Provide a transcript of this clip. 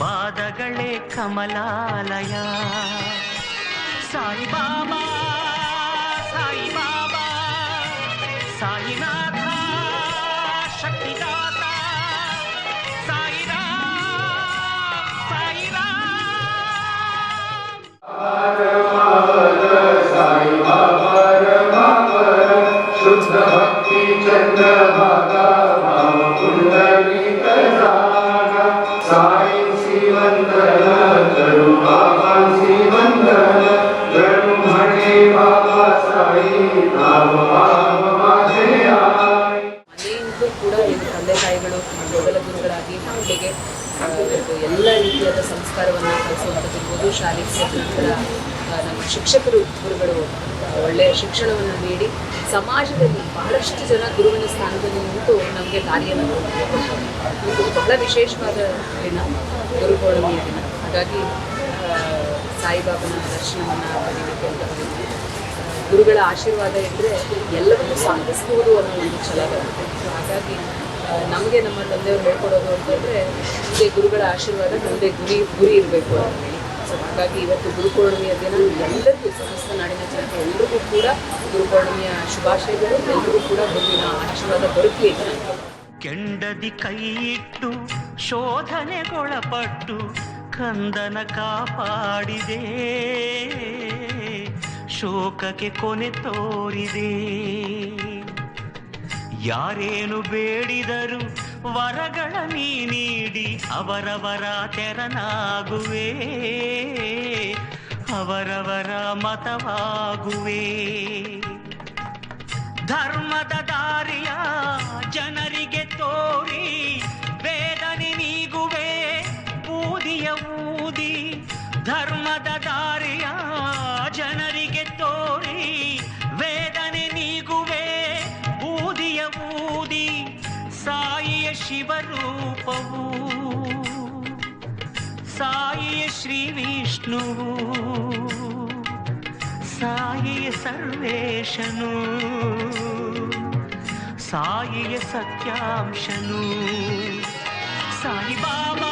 ಪಾದಗಳೇ ಕಮಲಾಲಯ ಸಾಯಿ ಬಾಬಾ ಸಾಯಿ ಬಾಬಾ ಸಾಯಿನಾಥ ಶಕ್ತಿದಾತ ಮನೆಯಿಂದಲೂ ಕೂಡ ಇದು ತಂದೆ ತಾಯಿಗಳು ಮೊದಲ ಗುರುಗಳಾಗಿ ಮಕ್ಕಳಿಗೆ ಎಲ್ಲ ರೀತಿಯಾದ ಸಂಸ್ಕಾರವನ್ನು ಕಲಿಸುವಂಥದ್ದಿರ್ಬೋದು ಆ, ನಮ್ಮ ಶಿಕ್ಷಕರು ಗುರುಗಳು ಒಳ್ಳೆಯ ಶಿಕ್ಷಣವನ್ನು ನೀಡಿ ಸಮಾಜದಲ್ಲಿ ಬಹಳಷ್ಟು ಜನ ಗುರುವಿನ ಸ್ಥಾನದಲ್ಲಿ ನಿಂತು ನಮಗೆ ಕಾರ್ಯವನ್ನು. ಇದು ಬಹಳ ವಿಶೇಷವಾದ ದಿನ ಗುರು ಪೌರ್ಣಮಿಯ ದಿನ ಹಾಗಾಗಿ ಸಾಯಿಬಾಬನ ದರ್ಶನವನ್ನು ಪಡೀಲಿಕ್ಕೆ ಅಂತ. ಗುರುಗಳ ಆಶೀರ್ವಾದ ಇದ್ದರೆ ಎಲ್ಲವನ್ನೂ ಸಾಧಿಸ್ಬೋದು ಅನ್ನೋ ಒಂದು ಛಲ ಬರುತ್ತೆ. ಹಾಗಾಗಿ ನಮಗೆ ನಮ್ಮ ತಂದೆಯವರು ಹೇಳ್ಕೊಡೋದು ಅಂತಂದರೆ ಮುಂದೆ ಗುರುಗಳ ಆಶೀರ್ವಾದ ಮುಂದೆ ಗುರಿ ಗುರಿ ಇರಬೇಕು ಅಂತ ಸೊ ಹಾಗಾಗಿ ಇವತ್ತು ಗುರುಪೌರ್ಣಿಮೆಯ ದಿನ ಎಲ್ಲರಿಗೂ, ಸಮಸ್ತ ನಾಡಿನ ಜನತೆ ಎಲ್ಲರಿಗೂ ಕೂಡ ಗುರುಪೌರ್ಣಿಮೆಯ ಶುಭಾಶಯಗಳು ಎಲ್ಲರಿಗೂ ಕೂಡ ಗುರುವಿನ ಆಶೀರ್ವಾದ ಇದೆ ಕೆಂಡದಿ ಕೈಯಿಟ್ಟು ಶೋಧನೆಗೊಳಪಟ್ಟು, ಕಂದನ ಕಾಪಾಡಿದೆ. ಶೋಕಕ್ಕೆ ಕೊನೆ ತೋರಿದೆ. ಯಾರೇನು ಬೇಡಿದರು ವರಗಳ ನೀ ನೀಡಿ ಅವರವರ ತೆರನಾಗುವೆ. ಅವರವರ ಮತವಾಗುವೆ. ಧರ್ಮದ ದಾರಿಯ ಜನರಿಗೆ ತೋರಿ ವೇದನೆ ನೀಗುವೆ. ಊದಿಯ ಊದಿ ಧರ್ಮದ ದಾರಿಯ ಜನರಿಗೆ ಊದಿ ಸಾಯಿಯ ಶಿವರೂಪವು ಸಾಯಿಯ ಶ್ರೀ ವಿಷ್ಣುವು ಸಾಯಿಯ ಸರ್ವೇಶನು ಸಾಯಿಯ ಸತ್ಯಾಂಶನು ಸಾಯಿ ಬಾಬಾ